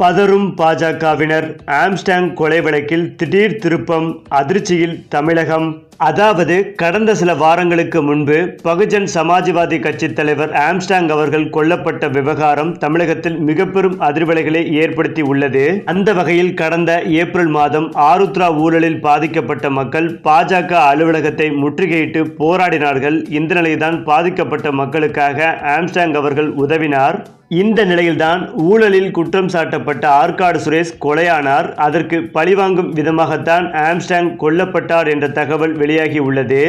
பதறும் பாஜகவினர் ஆம்ஸ்டாங் கொலை வழக்கில் திடீர் திருப்பம் அதிர்ச்சியில் தமிழகம். அதாவது கடந்த சில வாரங்களுக்கு முன்பு பகுஜன் சமாஜ்வாதி கட்சி தலைவர் ஆம்ஸ்டாங் அவர்கள் கொல்லப்பட்ட விவகாரம் தமிழகத்தில் மிக பெரும் அதிர்வலைகளை ஏற்படுத்தி உள்ளது. அந்த வகையில் கடந்த ஏப்ரல் மாதம் ஆருத்ரா ஊழலில் பாதிக்கப்பட்ட மக்கள் பாஜக அலுவலகத்தை முற்றுகையிட்டு போராடினார்கள். இந்த நிலையில்தான் பாதிக்கப்பட்ட மக்களுக்காக ஆம்ஸ்டாங் அவர்கள் உதவினார். இந்த நிலையில்தான் ஊழலில் குற்றம் சாட்டப்பட்ட ஆற்காடு சுரேஷ் கொலையானார். அதற்கு பழிவாங்கும் விதமாகத்தான் ஆம்ஸ்டாங் கொல்லப்பட்டார் என்ற தகவல் வெளியாகி உள்ளது.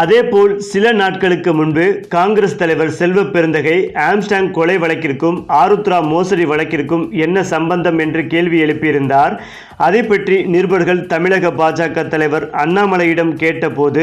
அதேபோல் சில நாட்களுக்கு முன்பு காங்கிரஸ் தலைவர் செல்வ பெருந்தகை ஆம்ஸ்டாங் கொலை வழக்கிற்கும் ஆருத்ரா மோசடி வழக்கிற்கும் என்ன சம்பந்தம் என்று கேள்வி எழுப்பியிருந்தார். அதை பற்றி நிருபர்கள் தமிழக பாஜக தலைவர் அண்ணாமலையிடம் கேட்டபோது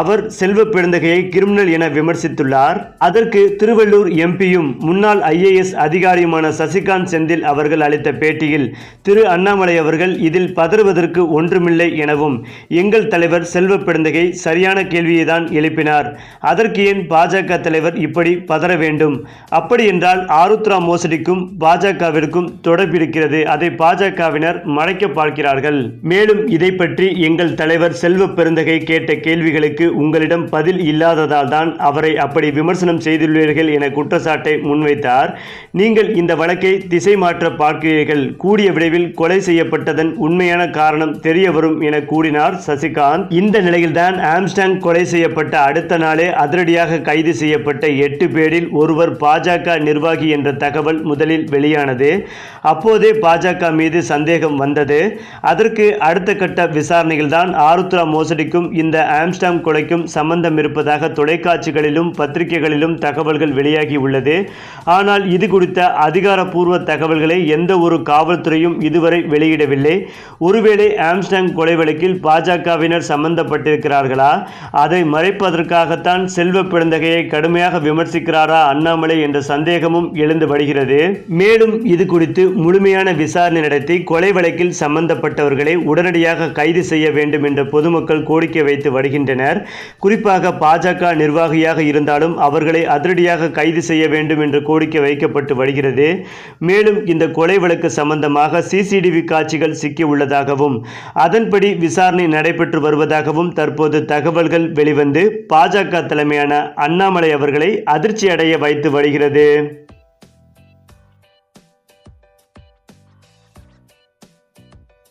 அவர் செல்வ பெருந்தகையை கிரிமினல் என விமர்சித்துள்ளார். அதற்கு திருவள்ளூர் எம்பியும் முன்னாள் ஐஏஎஸ் அதிகாரியுமான சசிகாந்த் செந்தில் அவர்கள் அளித்த பேட்டியில் திரு அண்ணாமலை அவர்கள் இதில் பதறுவதற்கு ஒன்றுமில்லை எனவும் எங்கள் தலைவர் செல்வ பெருந்தகை சரியான கேள்வியை கேள்விதான் எழுப்பினார். அதற்கு ஏன் பாஜக தலைவர் இப்படி பதற வேண்டும்? அப்படி என்றால் ஆருத்ரா மோசடிக்கும் பாஜகவிற்கும் தொடர்பிருக்கிறது அதை பாஜகவினர் மறைக்க பார்க்கிறார்கள். மேலும் இதை பற்றி எங்கள் தலைவர் செல்வ பெருந்தகை கேட்ட கேள்விகளுக்கு உங்களிடம் பதில் இல்லாததால் தான் அவரை அப்படி விமர்சனம் செய்துள்ளீர்கள் என குற்றச்சாட்டை முன்வைத்தார். நீங்கள் இந்த வழக்கை திசை மாற்ற பார்க்கிறீர்கள். கூடிய விரைவில் கொலை செய்யப்பட்டதன் உண்மையான காரணம் தெரிய வரும் என கூறினார் சசிகாந்த். இந்த நிலையில்தான் ஆம்ஸ்டாங் கொலை செய்ய செய்யப்பட்ட அடுத்த நாளே அதிரடியாக கைது செய்யப்பட்ட எட்டு பேரில் ஒருவர் பாஜக நிர்வாகி என்ற தகவல் முதலில் வெளியானது. அப்போதே பாஜக மீது சந்தேகம் வந்தது. அதற்கு அடுத்த கட்ட விசாரணையில் தான் ஆருத்ரா மோசடிக்கும் இந்த ஆம்ஸ்டாம் கொலைக்கும் சம்பந்தம் இருப்பதாக தொலைக்காட்சிகளிலும் பத்திரிகைகளிலும் தகவல்கள் வெளியாகி உள்ளது. ஆனால் இது குறித்த அதிகாரப்பூர்வ தகவல்களை எந்த ஒரு காவல்துறையும் இதுவரை வெளியிடவில்லை. ஒருவேளை ஆம்ஸ்டாங் கொலை வழக்கில் பாஜகவினர் சம்பந்தப்பட்டிருக்கிறார்களா? அதை மறைப்பதற்காகத்தான் செல்வ பிறந்தகையை கடுமையாக விமர்சிக்கிறாரா அண்ணாமலை என்ற சந்தேகமும் எழுந்து வருகிறது. மேலும் இது குறித்து முழுமையான விசாரணை நடத்தி கொலை வழக்கில் சம்பந்தப்பட்டவர்களை உடனடியாக கைது செய்ய வேண்டும் என்ற பொதுமக்கள் கோரிக்கை வைத்து வருகின்றனர். குறிப்பாக பாஜக நிர்வாகியாக இருந்தாலும் அவர்களை அதிரடியாக கைது செய்ய வேண்டும் என்ற கோரிக்கை வைக்கப்பட்டு வருகிறது. மேலும் இந்த கொலை வழக்கு சம்பந்தமாக சிசிடிவி காட்சிகள் சிக்கியுள்ளதாகவும் அதன்படி விசாரணை நடைபெற்று வருவதாகவும் தற்போது தகவல்கள் வெளி வெளிவந்து பாஜக தலைமையான அண்ணாமலை அவர்களை அதிர்ச்சி அடைய வைத்து வருகிறது.